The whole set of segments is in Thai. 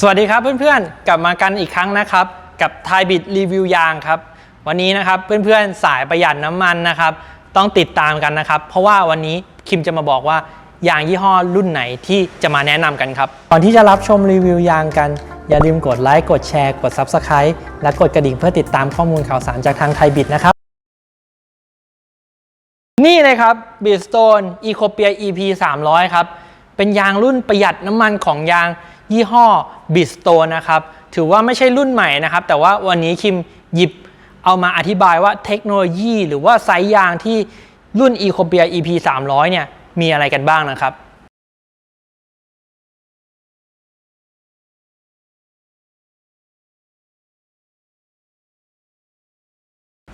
สวัสดีครับเพื่อนๆ กลับมากันอีกครั้งนะครับ กับไทยบิดรีวิวยางครับ วันนี้นะครับเพื่อนๆสายประหยัดน้ำมันนะครับ ต้องติดตามกันนะครับ เพราะว่าวันนี้คิมจะมาบอกว่ายางยี่ห้อรุ่นไหนที่จะมาแนะนำกันครับ ก่อนที่จะรับชมรีวิวยางกัน อย่าลืมกดไลค์กดแชร์กด Subscribe และกดกระดิ่งเพื่อติดตามข้อมูลข่าวสารจากทางไทยบิดนะครับ นี่เลยครับ b i t s t o n e Ecopia EP 300 ครับเป็นยางรุ่นประหยัดน้ำมันของยาง ยี่ห้อ b i t s t o n e นะครับ ถือว่าไม่ใช่รุ่นใหม่นะครับ แต่ว่าวันนี้คิมหยิบเอามาอธิบายว่าเทคโนโลยี หรือว่าไซส์ยางที่รุ่น Ecopia EP 300 เนี่ย มีอะไรกันบ้างนะครับ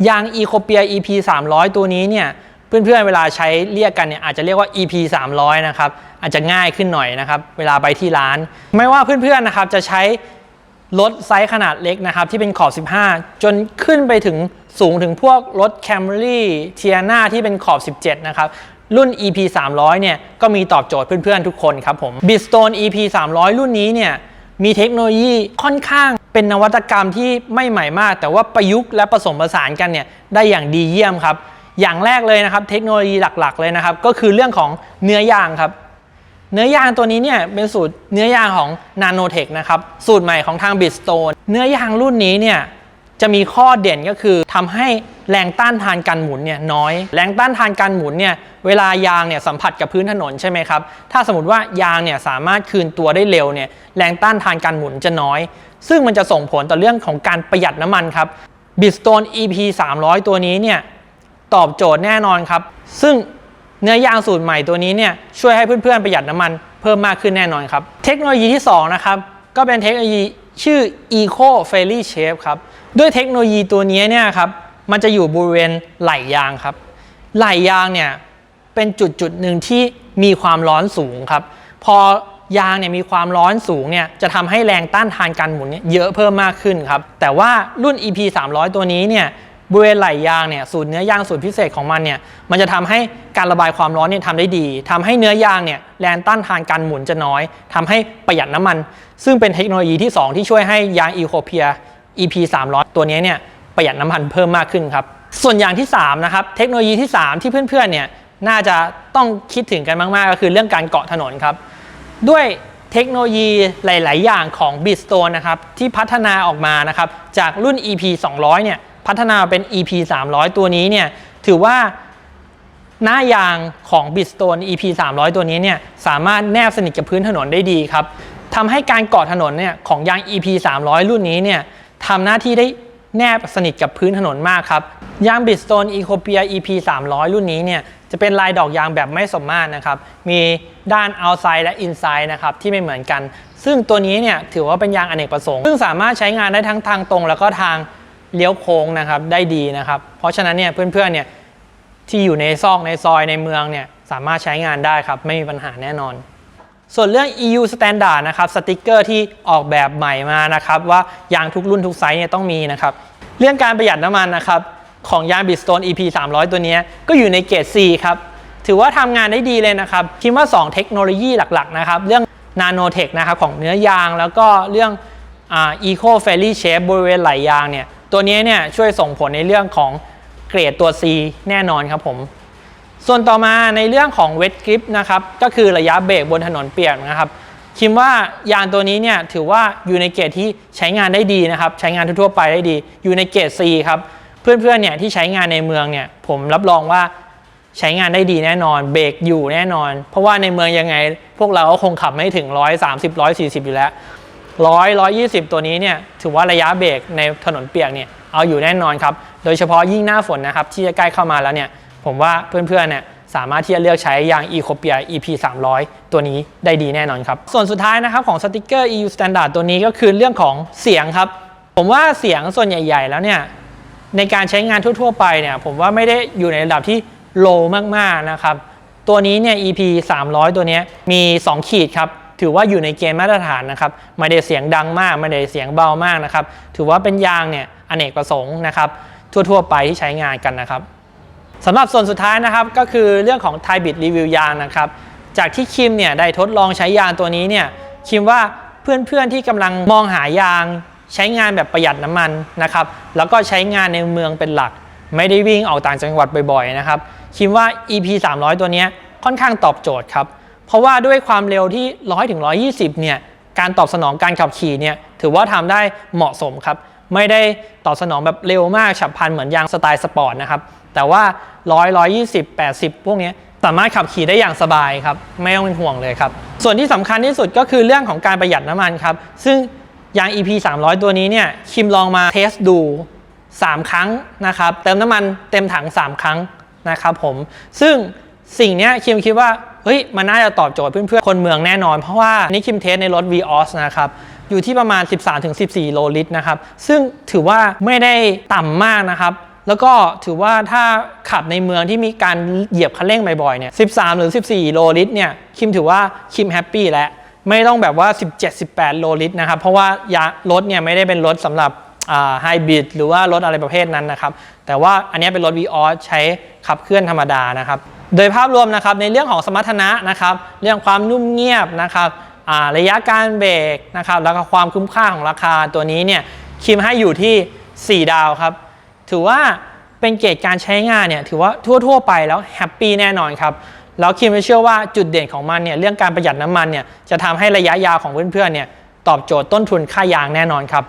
ยาง e c o p i a EP 300 ตัวนี้เนี่ย เพื่อนๆเวลาใช้เรียกกันเนี่ยอาจจะเรียกว่า EP 300นะครับอาจจะง่ายขึ้นหน่อยนะครับเวลาไปที่ร้าน ไม่ว่าเพื่อนๆนะครับจะใช้รถไซส์ขนาดเล็กนะครับที่เป็นขอบ 15 จนขึ้นไปถึงสูงถึงพวกรถ Camry t i a n a ที่เป็นขอบ 17 นะครับรุ่น EP 300 เนี่ยก็มีตอบโจทย์เพื่อนๆทุกคนครับผม b i s t o n e EP 300 รุ่นนี้เนี่ยมีเทคโนโลยีค่อนข้างเป็นนวัตกรรมที่ไม่ใหม่มาก แต่ว่าประยุกต์และผสมผสานกันเนี่ยได้อย่างดีเยี่ยมครับ อย่างแรกเลยนะครับเทคโนโลยีหลักๆ เลยนะครับ ก็คือเรื่องของเนื้อยางครับ เนื้อยางตัวนี้เนี่ยเป็นสูตรเนื้อยางของ Nanotech นะครับสูตรใหม่ของทาง Bridgestone เนื้อยางรุ่นนี้เนี่ยจะมีข้อเด่นก็คือทำให้แรงต้านทานการหมุนเนี่ยน้อย แรงต้านทานการหมุนเนี่ยเวลายางเนี่ยสัมผัสกับพื้นถนนใช่ไหมครับ ถ้าสมมติว่ายางเนี่ยสามารถคืนตัวได้เร็วเนี่ยแรงต้านทานการหมุนจะน้อย ซึ่งมันจะส่งผลต่อเรื่องของการประหยัดน้ำมันครับ Bridgestone EP 300 ตัวนี้เนี่ย ตอบโจทย์แน่นอนครับ ซึ่งเนื้อยางสูตรใหม่ตัวนี้เนี่ยช่วยให้เพื่อนๆประหยัดน้ำมันเพิ่มมากขึ้นแน่นอนครับ เทคโนโลยีที่ 2 นะครับ ก็เป็นเทคโนโลยีชื่อ Eco f a i r y Shape ครับ ด้วยเทคโนโลยีตัวนี้เนี่ยครับมันจะอยู่บริเวณไหล่ยางครับ ไหล่ยางเนี่ยเป็นจุดจุดหนึ่งที่มีความร้อนสูงครับ พอยางเนี่ยมีความร้อนสูงเนี่ยจะทำให้แรงต้านทานการหมุนเนี่ยเยอะเพิ่มมากขึ้นครับ แต่ว่ารุ่น EP 300 ตัวนี้เนี่ย บริเวณไหล่ยางเนี่ยสูตรเนื้อยางสูตรพิเศษของมันเนี่ยมันจะทำให้การระบายความร้อนเนี่ยทำได้ดีทำให้เนื้อยางเนี่ยแรงต้านทานการหมุนจะน้อยทำให้ประหยัดน้ำมัน ซึ่งเป็นเทคโนโลยีที่ 2 ที่ช่วยให้ยาง e c o p i a EP 300 ตัวนี้เนี่ยประหยัดน้ำมันเพิ่มมากขึ้นครับส่วนอย่างที่3นะครับเทคโนโลยีที่ 3 ที่เพื่อนๆเนี่ยน่าจะต้องคิดถึงกันมาก ๆ ก็คือเรื่องการเกาะถนนครับ ด้วยเทคโนโลยีหลาย ๆ อย่างของ b i t s t o n e นะครับที่พัฒนาออกมานะครับจากรุ่น EP 200 เนี่ย พัฒนาเป็น EP 300 ตัวนี้เนี่ยถือว่าหน้ายางของ b i t s t o n e EP 300 ตัวนี้เนี่ยสามารถแนบสนิทกับพื้นถนนได้ดีครับทำให้การเกาะถนนเนี่ยของยาง EP 300 รุ่นนี้เนี่ยทำหน้าที่ได้แนบสนิทกับพื้นถนนมากครับยาง b i t s t o n e Ecopia EP 300 รุ่นนี้เนี่ยจะเป็นลายดอกยางแบบไม่สมมาตรนะครับมีด้าน outside และ inside นะครับที่ไม่เหมือนกัน ซึ่งตัวนี้เนี่ยถือว่าเป็นยางอเนกประสงค์ ซึ่งสามารถใช้งานได้ทั้งทางตรงแล้วก็ทาง เลี้ยวโค้งนะครับได้ดีนะครับ เพราะฉะนั้นเนี่ยเพื่อนๆเนี่ยที่อยู่ในซอกในซอยในเมืองเนี่ยสามารถใช้งานได้ครับ ไม่มีปัญหาแน่นอน ส่วนเรื่อง EU Standard นะครับสติกเกอร์ที่ออกแบบใหม่มานะครับ ว่ายางทุกรุ่นทุกไซส์เนี่ยต้องมีนะครับ เรื่องการประหยัดน้ำมันนะครับของยาง Bridgestone EP 300 ตัวนี้ก็อยู่ในเกรด C ครับถือว่าทำงานได้ดีเลยนะครับคิดว่า 2 เทคโนโลยีหลักๆนะครับเรื่อง Nanotech นะครับของเนื้อยางแล้วก็เรื่องอ่า Eco Friendly Shape บริเวณไหลยางเนี่ย ตัวนี้เนี่ยช่วยส่งผลในเรื่องของเกรดตัว C แน่นอนครับผม ส่วนต่อมาในเรื่องของ Wet Grip นะครับก็คือระยะเบรกบนถนนเปียกนะครับคิดว่ายางตัวนี้เนี่ยถือว่าอยู่ในเกรดที่ใช้งานได้ดีนะครับใช้งานทั่วไปได้ดี อยู่ในเกรด C ครับเพื่อนๆเนี่ยที่ใช้งานในเมืองเนี่ยผมรับรองว่าใช้งานได้ดีแน่นอน เบรกอยู่แน่นอน เพราะว่าในเมืองยังไง พวกเราก็คงขับไม่ถึง 130 140 อยู่แล้ว 100 120ตัวนี้เนี่ยถือว่าระยะเบรกในถนนเปียกเนี่ยเอาอยู่แน่นอนครับโดยเฉพาะยิ่งหน้าฝนนะครับที่จะใกล้เข้ามาแล้วเนี่ยผมว่าเพื่อนๆเนี่ยสามารถที่จะเลือกใช้ยาง e c o p i a EP 300 ตัวนี้ได้ดีแน่นอนครับ ส่วนสุดท้ายนะครับของสติกเกอร์ EU Standard ตัวนี้ก็คือเรื่องของเสียงครับ ผมว่าเสียงส่วนใหญ่ ๆ แล้วเนี่ยในการใช้งานทั่ว ๆ ไปเนี่ยผมว่าไม่ได้อยู่ในระดับที่โลมากๆนะครับ ตัวนี้เนี่ย EP 300 ตัวนี้มี 2 ขีดครับ ถือว่าอยู่ในเกณฑ์มาตรฐานนะครับไม่ได้เสียงดังมากไม่ได้เสียงเบามากนะครับ ถือว่าเป็นยางเนี่ยอเนกประสงค์นะครับ ทั่วๆไปที่ใช้งานกันนะครับสำหรับส่วนสุดท้ายนะครับก็คือเรื่องของ t h a i b i t รีวิวยางนะครับจากที่คิมเนี่ยได้ทดลองใช้ยางตัวนี้เนี่ยคิมว่าเพื่อนๆที่กำลังมองหายาง ใช้งานแบบประหยัดน้ำมันนะครับแล้วก็ใช้งานในเมืองเป็นหลัก ไม่ได้วิ่งออกต่างจังหวัดบ่อยๆนะครับคิดว่า EP 300 ตัวนี้ค่อนข้างตอบโจทย์ครับ เพราะว่าด้วยความเร็วที่ 100ถึง120 เนี่ย การตอบสนองการขับขี่เนี่ยถือว่าทำได้เหมาะสมครับ ไม่ได้ตอบสนองแบบเร็วมากฉับพลันเหมือนยางสไตล์สปอร์ตนะครับ แต่ว่า 100 120 80 พวกนี้สามารถขับขี่ได้อย่างสบายครับ ไม่ต้องเป็นห่วงเลยครับ ส่วนที่สำคัญที่สุดก็คือเรื่องของการประหยัดน้ำมันครับ ซึ่งยาง EP 300 ตัวนี้เนี่ยคิมลองมาเทสดู 3 ครั้งนะครับ เติมน้ำมันเต็มถัง 3 ครั้งนะครับผม ซึ่งสิ่งเนี้ยคิมคิดว่า เฮ้ยมันน่าจะตอบโจทย์เพื่อนๆ คนเมืองแน่นอน เพราะว่านี่คิมเทสในรถ Vios นะครับอยู่ที่ประมาณ 13-14 โลลิตรนะครับซึ่งถือว่าไม่ได้ต่ำมากนะครับแล้วก็ถือว่าถ้าขับในเมืองที่มีการเหยียบคันเร่งบ่อยๆ เนี่ย 13 หรือ 14 โลลิตรเนี่ย คิมถือว่าคิมแฮปปี้แล้ว ไม่ต้องแบบว่า 17-18 โลลิตรนะครับ เพราะว่ายารถเนี่ยไม่ได้เป็นรถสำหรับไฮบริดหรือว่ารถอะไรประเภทนั้นนะครับ แต่ว่าอันนี้เป็นรถ v ีออใช้ขับเคลื่อนธรรมดานะครับ โดยภาพรวมนะครับในเรื่องของสมรรถนะนะครับ เรื่องความนุ่มเงียบนะครับระยะการเบรกนะครับ แล้วก็ความคุ้มค่าของราคาตัวนี้เนี่ยคิมให้อยู่ที่ 4 ดาวครับ ถือว่าเป็นเกรดการใช้งานเนี่ยถือว่าทั่ว ๆ ไปแล้วแฮปปี้แน่นอนครับแล้วคิมเชื่อว่าจุดเด่นของมันเนี่ยเรื่องการประหยัดน้ำมันเนี่ยจะทำให้ระยะยาวของเพื่อนๆเนี่ยตอบโจทย์ต้นทุนค่ายางแน่นอนครับ